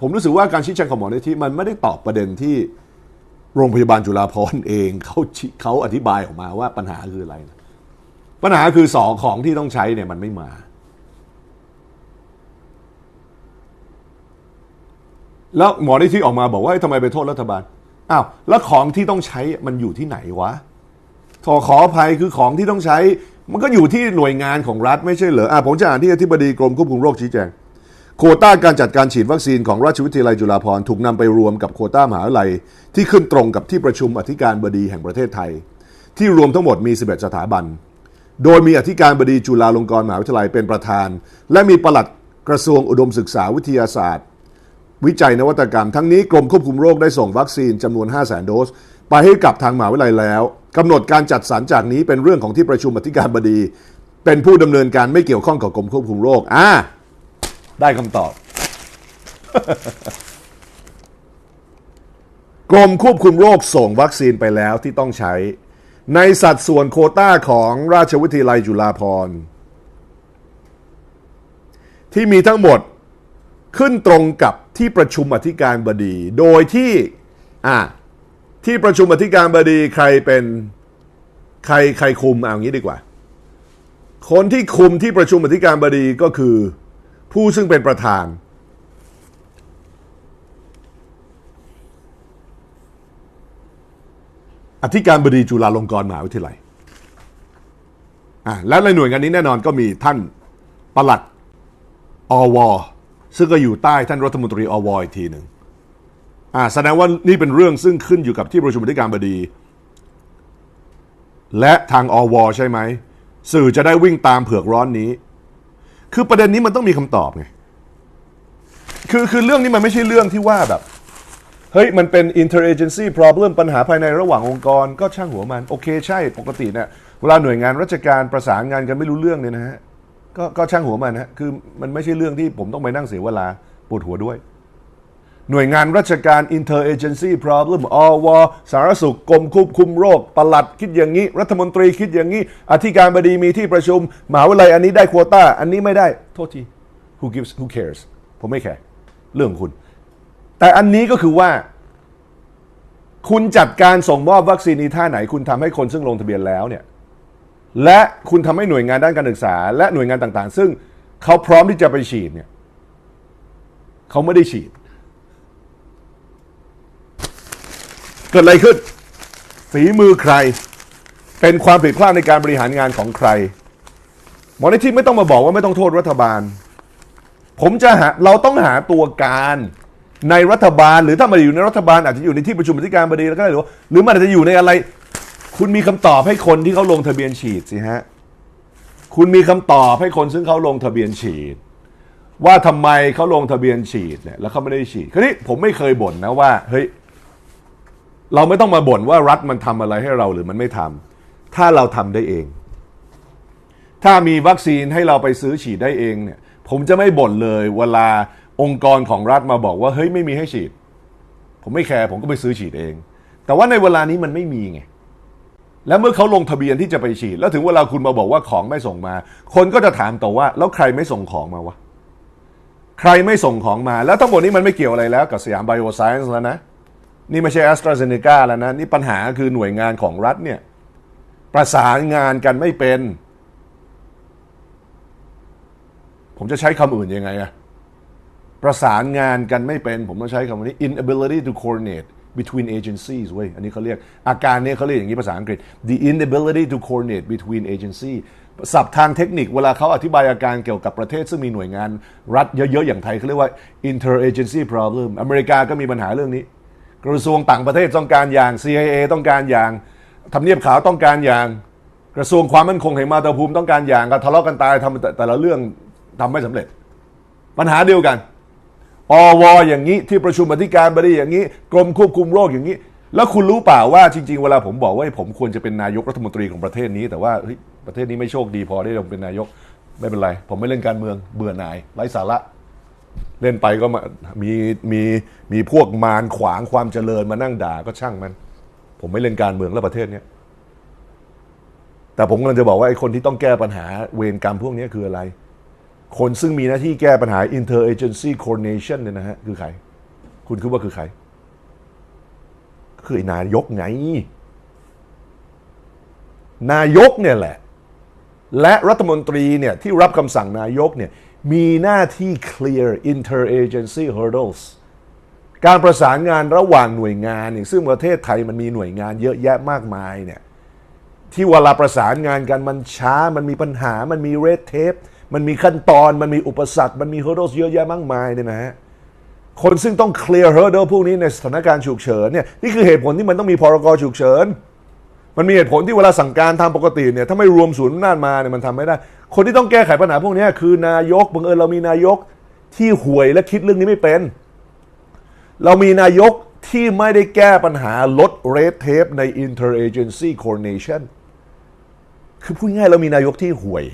ผมรู้สึกว่าการชี้แจงของหมอนที่มันไม่ได้ตอบประเด็นที่โรงพยาบาลจุฬาภรณ์เองเขาเขาอธิบายออกมาว่าปัญหาคืออะไรนะปัญหาคือสองของที่ต้องใช้เนี่ยมันไม่มา แล้วหมอนที่ออกมาบอกว่าทำไมไปโทษรัฐบาลอ้าวแล้วของที่ต้องใช้มันอยู่ที่ไหนวะขอขออภัยคือของที่ต้องใช้ มันก็อยู่ที่หน่วยงานของรัฐไม่ใช่เหรออะผมจะอ่านที่อธิบดีกรมควบคุมโรคชี้แจง โควต้าการจัดการฉีดวัคซีนของราชวิทยาลัยจุฬาภรณ์ถูกนำไปรวมกับโควต้ามหาวิทยาลัย ที่ขึ้นตรงกับที่ประชุมอธิการบดีแห่งประเทศไทย ที่รวมทั้งหมดมี 11 สถาบัน โดยมีอธิการบดีจุฬาลงกรณ์มหาวิทยาลัยเป็นประธาน และมีปลัดกระทรวงอุดมศึกษาวิทยาศาสตร์ วิจัยนวัตกรรม ทั้งนี้กรมควบคุมโรคได้ส่งวัคซีนจำนวน 5 0 0 0 0 0 โดส ไปให้กับทางมหาวิทยาลัยแล้วกำหนดการจัดสรรจากนี้เป็นเรื่องของที่ประชุมอธิการบดี เป็นผู้ดำเนินการไม่เกี่ยวข้องกับกรมควบคุมโรคอ่า ได้คำตอบ กรมควบคุมโรคส่งวัคซีนไปแล้วที่ต้องใช้ ในสัดส่วนโคต้าของราชวิทยาลัยจุฬาภรณ์ที่มีทั้งหมดขึ้นตรงกับที่ประชุมอธิการบดี โดยที่อะที่ประชุมอธิการบดีใครเป็นใครใครคุมเอาอางี้ดีกว่า คนที่คุมที่ประชุมอธิการบดีก็คือ ผู้ซึ่งเป็นประธาน อธิการบดีจุฬาลงกรณ์มหาวิทยาลัยอะและในหน่วยงานนี้แน่นอนก็มีท่านประหลัดอวซึ่งก็อยู่ใต้ท่านรัฐมนตรีอวอีกทีหนึ่งอ่าแสดงว่านี่เป็นเรื่องซึ่งขึ้นอยู่กับที่ประชุมอธิการบดี และทางอวใช่ไหมสื่อจะได้วิ่งตามเผือกร้อนนี้ คือประเด็นนี้มันต้องมีคำตอบไงคือคือเรื่องนี้มันไม่ใช่เรื่องที่ว่าแบบ เฮ้ย มันเป็น interagency problem ปัญหาภายในระหว่างองค์กร ก็ช่างหัวมัน โอเคใช่ปกติเนี่ยเวลาหน่วยงานราชการประสานงานกันไม่รู้เรื่องเนี่ยนะฮะก็ก็ช่างหัวมันฮะคือมันไม่ใช่เรื่องที่ผมต้องไปนั่งเสียเวลาปวดหัวด้วย หน่วยงานราชการ interagency problem อวสาธารณสุขกรมควบคุมโรค ปลัดคิดอย่างนี้ รัฐมนตรีคิดอย่างนี้ อธิการบดีมีที่ประชุมมหาวิทยาลัยอันนี้ได้โควต้า อันนี้ไม่ได้ โทษที who gives who cares ผมไม่แคร์เรื่องของคุณ แต่อันนี้ก็คือว่า คุณจัดการส่งมอบวัคซีนนี้ท่าไหน คุณทำให้คนซึ่งลงทะเบียนแล้วเนี่ยและคุณทำให้หน่วยงานด้านการศึกษา และหน่วยงานต่างๆ ซึ่งเขาพร้อมที่จะไปฉีดเนี่ยเขาไม่ได้ฉีด เกิดอะไรขึ้น ฝีมือใคร เป็นความผิดพลาดในการบริหารงานของใคร หมอในที่ไม่ต้องมาบอกว่าไม่ต้องโทษรัฐบาล ผมจะหาเราต้องหาตัวการในรัฐบาล หรือถ้ามันอยู่ในรัฐบาลอาจจะอยู่ในที่ประชุมอธิการบดีแล้วก็ได้หรือว่าหรือมันอาจจะอยู่ในอะไร คุณมีคำตอบให้คนที่เขาลงทะเบียนฉีดสิฮะคุณมีคำตอบให้คนซึ่งเขาลงทะเบียนฉีด ว่าทำไมเขาลงทะเบียนฉีดเนี่ยแล้วเขาไม่ได้ฉีดคราวนี้ผมไม่เคยบ่นนะว่าเฮ้ย เราไม่ต้องมาบ่นว่ารัฐมันทำอะไรให้เราหรือมันไม่ทำถ้าเราทำได้เอง ถ้ามีวัคซีนให้เราไปซื้อฉีดได้เองเนี่ย ผมจะไม่บ่นเลยเวลาองค์กรของรัฐมาบอกว่าเฮ้ยไม่มีให้ฉีด ผมไม่แคร์ผมก็ไปซื้อฉีดเอง แต่ว่าในเวลานี้มันไม่มีไงแล้วเมื่อเขาลงทะเบียนที่จะไปฉีด แล้วถึงเวลาคุณมาบอกว่าของไม่ส่งมา คนก็จะถามต่อว่า แล้วใครไม่ส่งของมาวะใครไม่ส่งของมา แล้วทั้งหมดนี้มันไม่เกี่ยวอะไรแล้วกับสยามไบโอไซเอนซ์แล้วนะ นี่ไม่ใช่แอสตราเซเนกาแล้วนะ นี่ปัญหาคือหน่วยงานของรัฐเนี่ย ประสานงานกันไม่เป็น ผมจะใช้คำอื่นยังไงอะประสานงานกันไม่เป็น ผมต้องใช้คำว่านี้ inability to coordinate between agencies เว้ย อันนี้เขาเรียก อาการนี้เขาเรียกอย่างนี้ภาษาอังกฤษ the inability to coordinate between agency ศัพท์ทางเทคนิคเวลาเขาอธิบายอาการเกี่ยวกับประเทศ ซึ่งมีหน่วยงานรัฐเยอะ ๆ อย่างไทยเขาเรียกว่า interagency problem อเมริกาก็มีปัญหาเรื่องนี้ กระทรวงต่างประเทศต้องการอย่าง CIA ต้องการอย่างทำเนียบขาวต้องการอย่าง กระทรวงความมั่นคงแห่งมาตาภูมิต้องการอย่างก็ทะเลาะกันตายทำแต่แต่ละเรื่องทำไม่สำเร็จ ปัญหาเดียวกันอวอย่างนี้ที่ประชุมอธิการบดีอย่างนี้ กรมควบคุมโรคอย่างนี้ แล้วคุณรู้เปล่าว่าจริง ๆ เวลาผมบอกว่าผมควรจะเป็นนายกรัฐมนตรีของประเทศนี้ แต่ว่าประเทศนี้ไม่โชคดีพอได้ลงเป็นนายกไม่เป็นไร ผมไม่เล่นการเมืองเบื่อหน่ายไร้สาระ เล่นไปก็มามีมีมีพวกมารขวางความเจริญมานั่งด่าก็ช่างมัน ผมไม่เล่นการเมืองแล้วประเทศเนี้ยแต่ผมกำลังจะบอกว่าไอ้คนที่ต้องแก้ปัญหาเวรกรรมพวกนี้คืออะไร คนซึ่งมีหน้าที่แก้ปัญหา interagency coordination เนี่ยนะฮะคือใคร คุณคิดว่าคือใคร คือนายกไง นายกเนี่ยแหละ และรัฐมนตรีเนี่ยที่รับคำสั่งนายกเนี่ย มีหน้าที่ clear interagency hurdles การประสานงานระหว่างหน่วยงานเนี่ยซึ่งประเทศไทยมันมีหน่วยงานเยอะแยะมากมายเนี่ยที่เวลาประสานงานกันมันช้า มันมีปัญหา มันมีเรดเทปมันมีขั้นตอน มันมีอุปสรรค มันมี hurdles เยอะแยะมากมายเนี่ยนะฮะ คนซึ่งต้อง clear hurdle พวกนี้ในสถานการณ์ฉุกเฉินเนี่ย นี่คือเหตุผลที่มันต้องมีพรกฉุกเฉิน มันมีเหตุผลที่เวลาสั่งการทำปกติเนี่ยถ้าไม่รวมศูนย์อำนาจมาเนี่ยมันทำไม่ได้ คนที่ต้องแก้ไขปัญหาพวกนี้คือนายกบังเอิญเรามีนายกที่ห่วยและคิดเรื่องนี้ไม่เป็น เรามีนายกที่ไม่ได้แก้ปัญหาลดเรดเทปใน interagency coordination คือพูดง่ายเรามีนายกที่ห่วย